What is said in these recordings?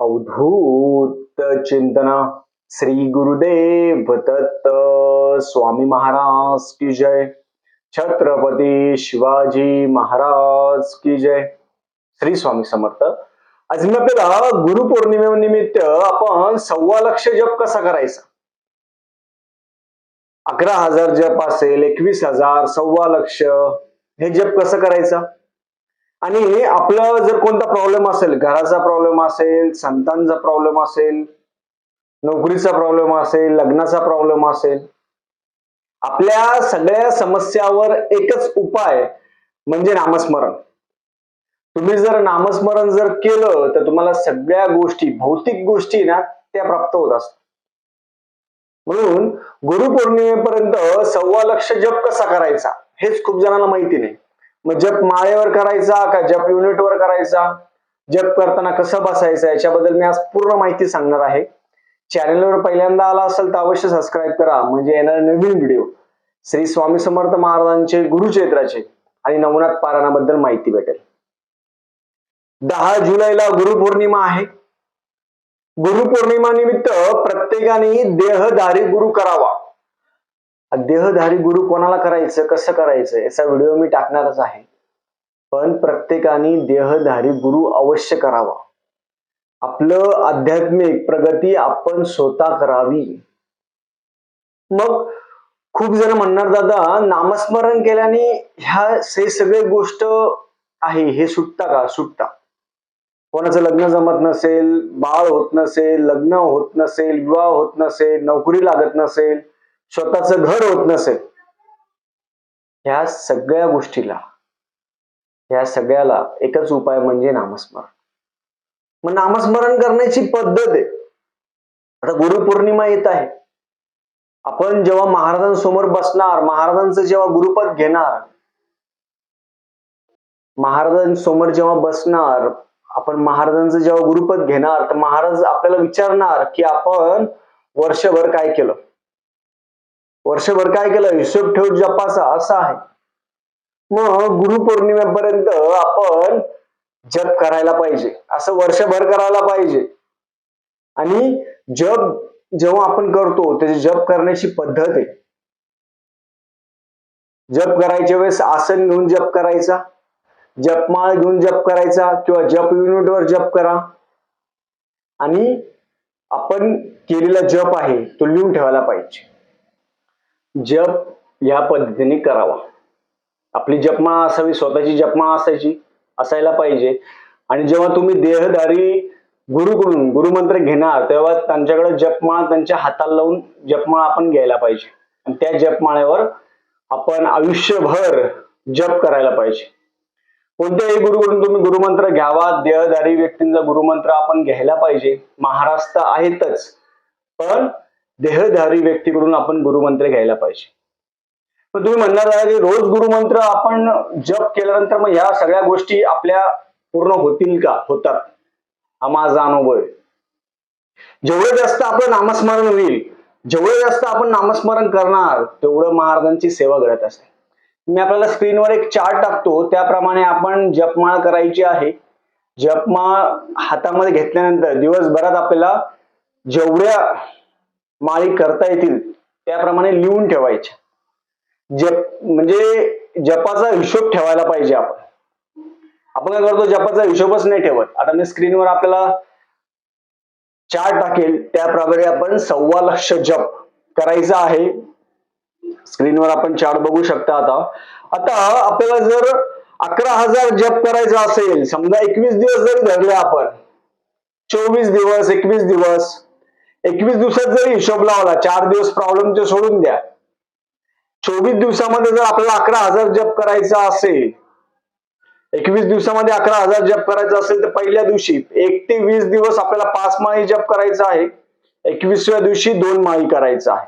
अवधूत चिंतन। श्री गुरुदेव दत्त स्वामी महाराज की जय। छत्रपती शिवाजी महाराज की जय। श्री स्वामी समर्थ। आज मी आपल्याला गुरुपौर्णिमेनिमित्त आपण सव्वा लक्ष जप कसा करायचा? अकरा हजार जप असेल एकवीस हजार सव्वा लक्ष हे जप कसं करायचं? आणि आपलं जर कोणता प्रॉब्लेम असेल घराचा प्रॉब्लेम असेल संतांचा प्रॉब्लेम असेल नोकरीचा प्रॉब्लेम असेल लग्नाचा प्रॉब्लेम असेल आपल्या सगळ्या समस्यावर एकच उपाय म्हणजे नामस्मरण. तुम्ही जर नामस्मरण जर केलं तर तुम्हाला सगळ्या गोष्टी भौतिक गोष्टी ना त्या प्राप्त होत असतात. म्हणून गुरुपौर्णिमेपर्यंत सव्वा लक्ष जप कसा करायचा हेच खूप जणांना माहिती नाही. मग जप माळेवर करायचा का जप युनिटवर करायचा? जप करताना कसं बसायचं? याच्याबद्दल मी आज पूर्ण माहिती सांगणार आहे. चॅनलवर पहिल्यांदा आला असेल तर अवश्य सबस्क्राईब करा. म्हणजे येणारे नवीन व्हिडिओ श्री स्वामी समर्थ महाराजांचे गुरुचैत्राचे आणि नवनाथ पारायणाबद्दल माहिती भेटेल. दहा जुलैला गुरुपौर्णिमा आहे. गुरुपौर्णिमा निमित्त प्रत्येकाने देहधारी गुरु करावा. देहधारी गुरु कोणाला करायचं कसं करायचं याचा व्हिडिओ मी टाकणारच आहे. पण प्रत्येकाने देहधारी गुरु अवश्य करावा. आपलं आध्यात्मिक प्रगती आपण स्वतः करावी. मग खूप जण म्हणणार दादा नामस्मरण केल्याने ह्या हे सगळे गोष्ट आहे हे सुटता का? सुटता. कोणाचं लग्न जमत नसेल बाळ होत नसेल लग्न होत नसेल विवाह होत नसेल नोकरी लागत नसेल स्वतःच घर होत नसेल. ह्या सगळ्या गोष्टीला ह्या सगळ्याला एकच उपाय म्हणजे नामस्मरण. मग नामस्मरण करण्याची पद्धत आहे. आता गुरुपौर्णिमा येत आहे. आपण जेव्हा महाराजांसमोर बसणार महाराजांचं जेव्हा गुरुपद घेणार महाराजांसमोर जेव्हा बसणार आपण महाराजांचं जेव्हा गुरुपद घेणार तर महाराज आपल्याला विचारणार की आपण वर्षभर काय केलं? वर्षभर काय केलं? हिशोब ठेव जपाचा असा आहे. मग गुरुपौर्णिमेपर्यंत आपण जप करायला पाहिजे. असं वर्षभर करायला पाहिजे. आणि जप जेव्हा आपण करतो त्याची जप करण्याची पद्धत आहे. जप करायच्या वेळेस आसन घेऊन जप करायचा जपमाळ घेऊन जप करायचा किंवा जप युनिटवर जप करा. आणि आपण केलेला जप आहे तो लिहून ठेवायला पाहिजे. जप या पद्धतीने करावा. आपली जपमाळा असावी स्वतःची जपमाळा असायची असायला पाहिजे. आणि जेव्हा तुम्ही देहधारी गुरुकडून गुरुमंत्र घेणार तेव्हा त्यांच्याकडे जपमाळा त्यांच्या हाताला लावून जपमाळा आपण घ्यायला पाहिजे. आणि त्या जपमाळ्यावर आपण आयुष्यभर जप करायला पाहिजे. कोणत्याही गुरुकडून तुम्ही गुरुमंत्र घ्यावा देहधारी व्यक्तींचा गुरुमंत्र आपण घ्यायला पाहिजे. महाराष्ट्र आहेतच. पण देहधारी व्यक्तीकडून आपण गुरुमंत्र घ्यायला पाहिजे. पण तुम्ही म्हणणार आहे की रोज गुरुमंत्र आपण जप केल्यानंतर मग ह्या सगळ्या गोष्टी आपल्या पूर्ण होतील का? होतात. हा माझा अनुभव आहे. जेवढं जास्त आपलं नामस्मरण होईल जेवढं जास्त आपण नामस्मरण करणार तेवढं महाराजांची सेवा घडत असते. मी आपल्याला स्क्रीनवर एक चार्ट टाकतो त्याप्रमाणे आपण जपमाळ करायची आहे. जपमाळ हातामध्ये घेतल्यानंतर दिवसभरात आपल्याला जेवढ्या माळी करता येतील त्याप्रमाणे लिहून ठेवायच्या जप म्हणजे जपाचा हिशोब ठेवायला पाहिजे आपण. आपण काय करतो जपाचा हिशोबच नाही ठेवत. आता मी स्क्रीनवर आपल्याला चार्ट टाकेल त्याप्रमाणे आपण सव्वा लक्ष जप करायचा आहे. स्क्रीनवर आपण चार्ट बघू शकता आता. आता आपल्याला जर अकरा हजार जप करायचा असेल समजा एकवीस दिवस जरी धरले आपण चोवीस दिवस एकवीस दिवस एकवीस दिवसात जरी हिशोब लावला चार दिवस प्रॉब्लेम ते सोडून द्या. चोवीस दिवसामध्ये जर आपल्याला अकरा हजार जप करायचा असेल एकवीस दिवसामध्ये अकरा हजार जप करायचा असेल तर पहिल्या दिवशी एक ते वीस दिवस आपल्याला पाच माळी जप करायचा आहे. एकवीसव्या दिवशी दोन माळी करायचा आहे.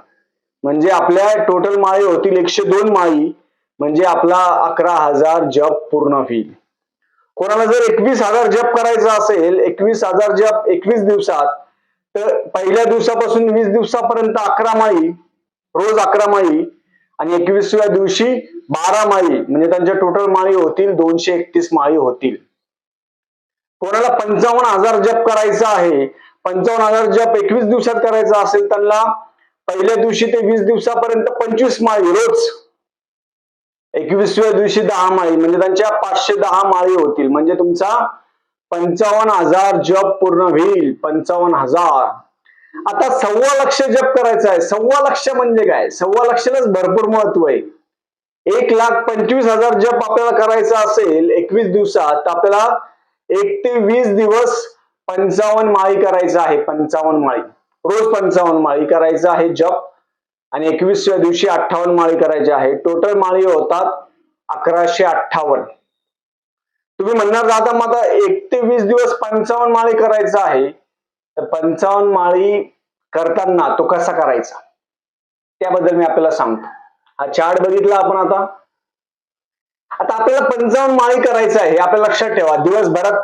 म्हणजे आपल्या टोटल माळी होतील एकशे दोन माळी म्हणजे आपला अकरा हजार जप पूर्ण होईल. कोणाला जर एकवीस हजार जप करायचा असेल एकवीस हजार जप एकवीस दिवसात तर पहिल्या दिवसापासून वीस दिवसापर्यंत अकरा माई रोज अकरा माई आणि एकवीसव्या दिवशी बारा माळी म्हणजे त्यांच्या टोटल माळी होतील दोनशे एकतीस माळी होतील. कोणाला पंचावन्न हजार जप करायचा आहे पंचावन्न हजार जप एकवीस दिवसात करायचा असेल त्यांना पहिल्या दिवशी ते वीस दिवसापर्यंत पंचवीस माळी रोज. एकवीसव्या दिवशी दहा माळी म्हणजे त्यांच्या पाचशे दहा माळी होतील. म्हणजे तुमचा पंचावन्न हजार जप पूर्ण होईल पंचावन्न हजार. आता सव्वा लक्ष जप करायचं आहे. सव्वा लक्ष म्हणजे काय? सव्वा लक्षलाच भरपूर महत्त्व आहे. एक लाख पंचवीस हजार जप आपल्याला करायचा असेल एकवीस दिवसात तर आपल्याला एक ते वीस दिवस पंचावन्न माळी करायचा आहे. पंचावन्न माळी. रोज पंचावन्न माळी करायचा आहे जप. आणि एकवीसव्या दिवशी अठ्ठावन्न माळी करायची आहे. टोटल माळी होतात अकराशे अठ्ठावन्न. तुम्ही म्हणणार दादा मग आता एक ते वीस दिवस पंचावन्न माळी करायचा आहे. तर पंचावन्न माळी करताना तो कसा करायचा? त्याबद्दल मी आपल्याला सांगतो. हा चार्ट बघितला आपण आता? आता आपल्याला पंचावन्न माळी करायचं आहे आपल्या लक्षात ठेवा. दिवसभरात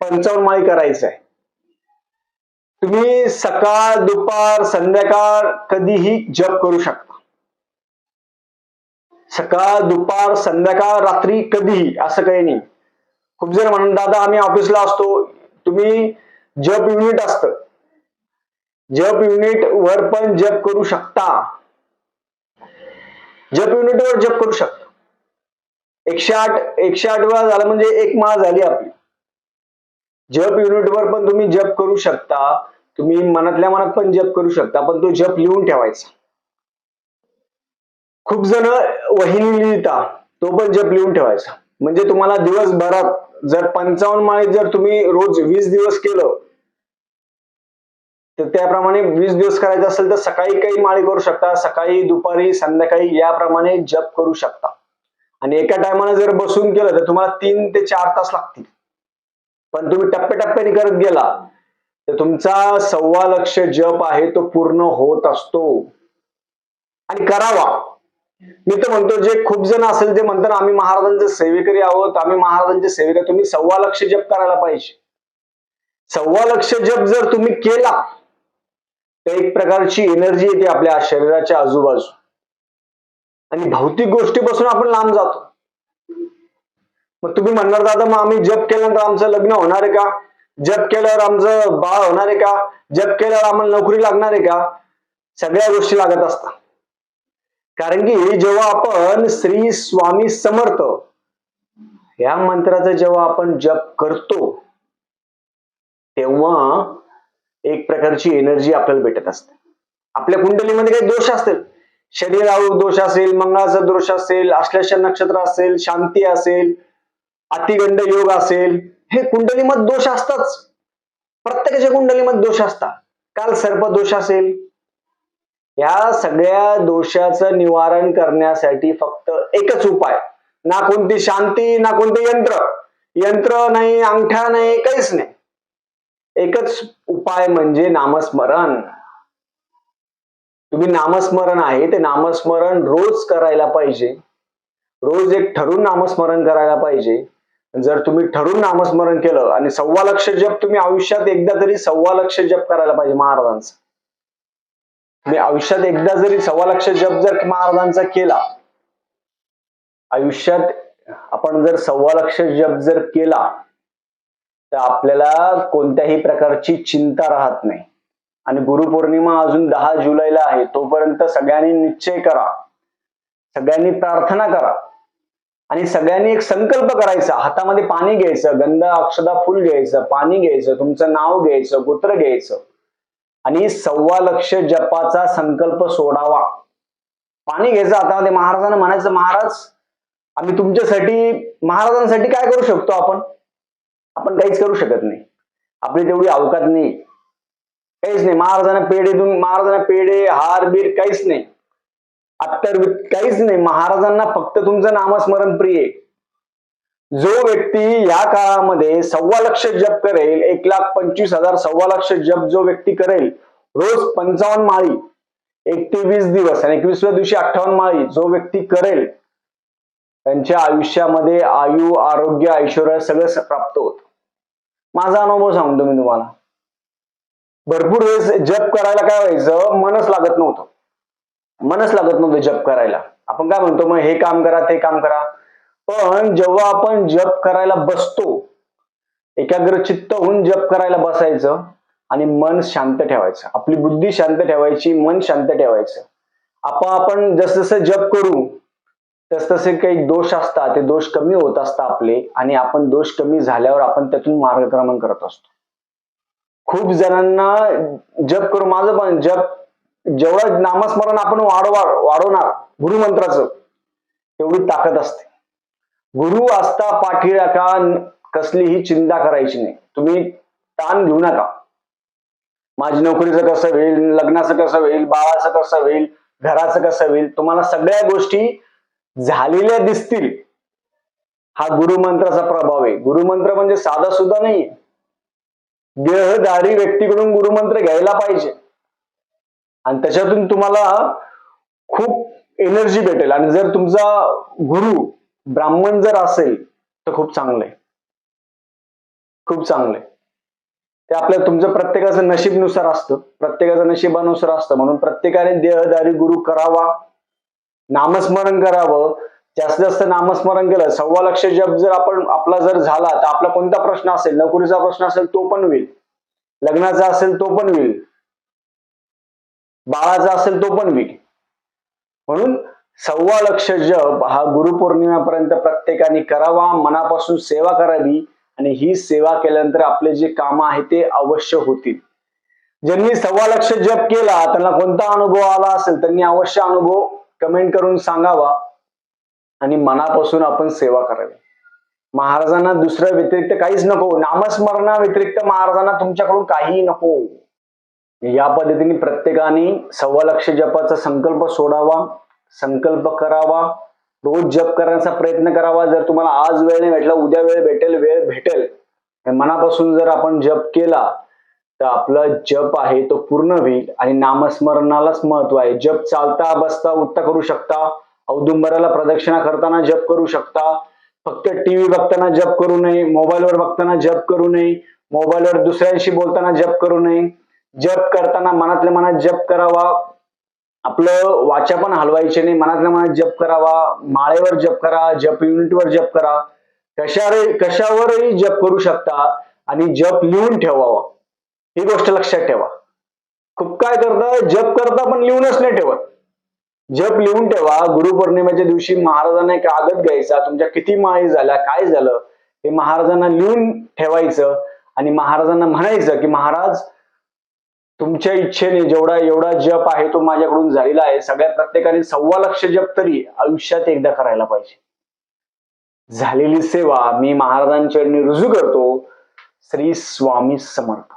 पंचावन्न माळी करायचं आहे. तुम्ही सकाळ दुपार संध्याकाळ कधीही जप करू शकता. सकाळ दुपार संध्याकाळ रात्री कधीही असं काही नाही. खूप जण म्हणून दादा आम्ही ऑफिसला असतो. तुम्ही जप युनिट असत. जप युनिट वर पण जप करू शकता. जप युनिट वर जप करू शकता. एकशे आठ एकशे आठ वेळा झाला म्हणजे एक माळ झाली आपली. जप युनिट वर पण तुम्ही जप करू शकता. तुम्ही मनातल्या मनात पण जप करू शकता पण तो जप लिहून ठेवायचा. खूप जण वहिनी लिहिता तो पण जप लिहून ठेवायचा. म्हणजे तुम्हाला दिवसभरात जर पंचावन्न माळे जर तुम्ही रोज वीस दिवस केलं तर त्याप्रमाणे वीस दिवस करायचं असेल तर सकाळी काही माळी करू शकता सकाळी दुपारी संध्याकाळी याप्रमाणे जप करू शकता. आणि एका टायमाला जर बसून केलं तर तुम्हाला तीन ते चार तास लागतील. पण तुम्ही टप्प्याटप्प्याने करत गेला तर तुमचा सव्वा लक्ष जप आहे तो पूर्ण होत असतो. आणि करावा. मी तर म्हणतो जे खूप जण असेल ते म्हणतात आम्ही महाराजांचे सेवेकरी आहोत आम्ही महाराजांचे सेवेकरी तुम्ही सव्वा लक्ष जप करायला पाहिजे. सव्वा लक्ष जप जर तुम्ही केला तर एक प्रकारची एनर्जी येते आपल्या शरीराच्या आजूबाजू. आणि भौतिक गोष्टीपासून आपण लांब जातो. मग तुम्ही म्हणणार दादा मग आम्ही जप केल्यानंतर आमचं लग्न होणार आहे का? जप केल्यावर आमचं बाळ होणार आहे का? जप केल्यावर आम्हाला नोकरी लागणार आहे का? सगळ्या गोष्टी लागत असतात. कारण की जेव्हा आपण श्री स्वामी समर्थ या मंत्राचा जेव्हा आपण जप करतो तेव्हा एक प्रकारची एनर्जी आपल्याला भेटत असते. आपल्या कुंडलीमध्ये काही दोष असतील. शरीरावर दोष असेल मंगळाचा दोष असेल आश्लेषण नक्षत्र असेल शांती असेल अतिगंड योग असेल हे कुंडलीमध्ये दोष असतात प्रत्येकाच्या कुंडलीमध्ये दोष असतात. काल सर्प दोष असेल या सगळ्या दोषाचं निवारण करण्यासाठी फक्त एकच उपाय. ना कोणती शांती ना कोणते यंत्र. यंत्र नाही अंगठा नाही काहीच नाही. एकच उपाय म्हणजे नामस्मरण. तुम्ही नामस्मरण आहे ते नामस्मरण रोज करायला पाहिजे. रोज एक ठरून नामस्मरण करायला पाहिजे. जर तुम्ही ठरून नामस्मरण केलं आणि सव्वा लक्ष जप तुम्ही आयुष्यात एकदा तरी सव्वा लक्ष जप करायला पाहिजे महाराजांचं. मी आयुष्यात एकदा जरी सव्वा लक्ष जप जर महाराजांचा केला आयुष्यात आपण जर सव्वा लक्ष जप जर केला तर आपल्याला कोणत्याही प्रकारची चिंता राहत नाही. आणि गुरुपौर्णिमा अजून दहा जुलैला आहे तोपर्यंत सगळ्यांनी निश्चय करा. सगळ्यांनी प्रार्थना करा. आणि सगळ्यांनी एक संकल्प करायचा हातामध्ये पाणी घ्यायचं गंध अक्षदा फुल घ्यायचं पाणी घ्यायचं तुमचं नाव घ्यायचं गोत्र घ्यायचं. आणि सव्वा लक्ष जपाचा संकल्प सोडावा. पाणी घ्यायचं आता ते महाराजांना म्हणायचं महाराज आम्ही तुमच्यासाठी महाराजांसाठी काय करू शकतो आपण? आपण काहीच करू शकत नाही. आपली तेवढी अवकात नाही. काहीच नाही. महाराजांना पेढे देऊन महाराजांना पेढे हार बीर काहीच नाही. अत्तर काहीच नाही. महाराजांना फक्त तुमचं नामस्मरण प्रिय आहे. जो व्यक्ती या काळामध्ये सव्वा लक्ष जप करेल एक लाख पंचवीस हजार सव्वा लक्ष जप जो व्यक्ती करेल रोज पंचावन्न माळी एक ते वीस दिवस आणि एकवीसव्या दिवशी अठ्ठावन्न माळी जो व्यक्ती करेल त्यांच्या आयुष्यामध्ये आयु आरोग्य ऐश्वर सगळं प्राप्त होत. माझा अनुभव सांगतो मी तुम्हाला. भरपूर वेळेस जप करायला काय व्हायचं? मनच लागत नव्हतं. मनच लागत नव्हतं जप करायला. आपण काय म्हणतो मग हे काम करा ते काम करा. पण जेव्हा आपण जप करायला बसतो एकाग्र चित्त होऊन जप करायला बसायचं आणि मन शांत ठेवायचं. आपली बुद्धी शांत ठेवायची मन शांत ठेवायचं. आपण आपण जसजसं जप करू तस तसे काही दोष असतात ते दोष कमी होत असतात आपले आणि आपण दोष कमी झाल्यावर आपण त्यातून मार्गक्रमण करत असतो. खूप जणांना जप करू माझं पण जप जेवढं नामस्मरण आपण वाढवा वाढवणार गुरुमंत्राचं तेवढी ताकद असते. गुरु असता पाठी राखा कसलीही चिंता करायची नाही. तुम्ही ताण घेऊ नका. माझी नोकरीचं कसं होईल लग्नाचं कसं होईल बाळाचं कसं होईल घराचं कसं होईल तुम्हाला सगळ्या गोष्टी झालेल्या दिसतील. हा गुरुमंत्राचा प्रभाव आहे. गुरुमंत्र म्हणजे साधा सुद्धा नाही. देहधारी व्यक्तीकडून गुरुमंत्र घ्यायला पाहिजे. आणि त्याच्यातून तुम्हाला खूप एनर्जी भेटेल. आणि जर तुमचा गुरु ब्राह्मण जर असेल तर खूप चांगलं आहे खूप चांगलं आहे ते आपल्या तुमचं प्रत्येकाचं नशीबनुसार असतं. प्रत्येकाचं नशिबानुसार असतं. म्हणून प्रत्येकाने देहदारी गुरु करावा. नामस्मरण करावं. जास्तीत जास्त नामस्मरण केलं सव्वा लक्ष जप जर आपण आपला जर झाला तर आपला कोणता प्रश्न असेल नोकरीचा प्रश्न असेल तो पण होईल. लग्नाचा असेल तो पण होईल. बाळाचा असेल तो पण होईल. म्हणून सव्वा लक्ष जप हा गुरुपौर्णिमेपर्यंत प्रत्येकाने करावा मनापासून सेवा करावी आणि ही सेवा केल्यानंतर आपले जे काम आहे ते अवश्य होतील. ज्यांनी सव्वा लक्ष जप केला त्यांना कोणता अनुभव आला असेल त्यांनी अवश्य अनुभव कमेंट करून सांगावा आणि मनापासून आपण सेवा करावी. महाराजांना दुसऱ्या व्यतिरिक्त काहीच नको नामस्मरणा व्यतिरिक्त महाराजांना तुमच्याकडून काहीही नको. या पद्धतीने प्रत्येकाने सव्वा लक्ष जपाचा संकल्प सोडावा संकल्प करावा. रोज जप करण्याचा प्रयत्न करावा. जर तुम्हाला आज वेळ नाही भेटला उद्या वेळ भेटेल वेळ भेटेल. मनापासून जर आपण जप केला तर आपला जप आहे तो पूर्ण होईल आणि नामस्मरणालाच महत्त्व आहे. जप चालता बसता उठता करू शकता. औदुंबराला प्रदक्षिणा करताना जप करू शकता. फक्त टीव्ही बघताना जप करू नये. मोबाईलवर बघताना जप करू नये. मोबाईलवर दुसऱ्यांशी बोलताना जप करू नये. जप करताना मनातल्या मनात जप करावा. आपलं वाचा पण हलवायचे नाही. मनातल्या मनात जप करावा. माळेवर जप करा जप युनिटवर जप करा. कशावर कशावरही जप करू शकता आणि जप लिहून ठेवावा. ही गोष्ट लक्षात ठेवा. खूप काय करता जप करता पण लिहूनच नाही ठेवत. जप लिहून ठेवा. गुरुपौर्णिमेच्या दिवशी महाराजांना एक कागद घ्यायचा. तुमच्या किती माळी झाल्या काय झालं हे महाराजांना लिहून ठेवायचं आणि महाराजांना म्हणायचं की महाराज तुमच्या इच्छेने जेवढा एवढा जप आहे तो माझ्याकडून झालेला आहे. सगळ्या प्रत्येकाने सव्वा लक्ष जप तरी आयुष्यात एकदा करायला पाहिजे. झालेली सेवा मी महाराजांच्या रुजू करतो. श्री स्वामी समर्थ.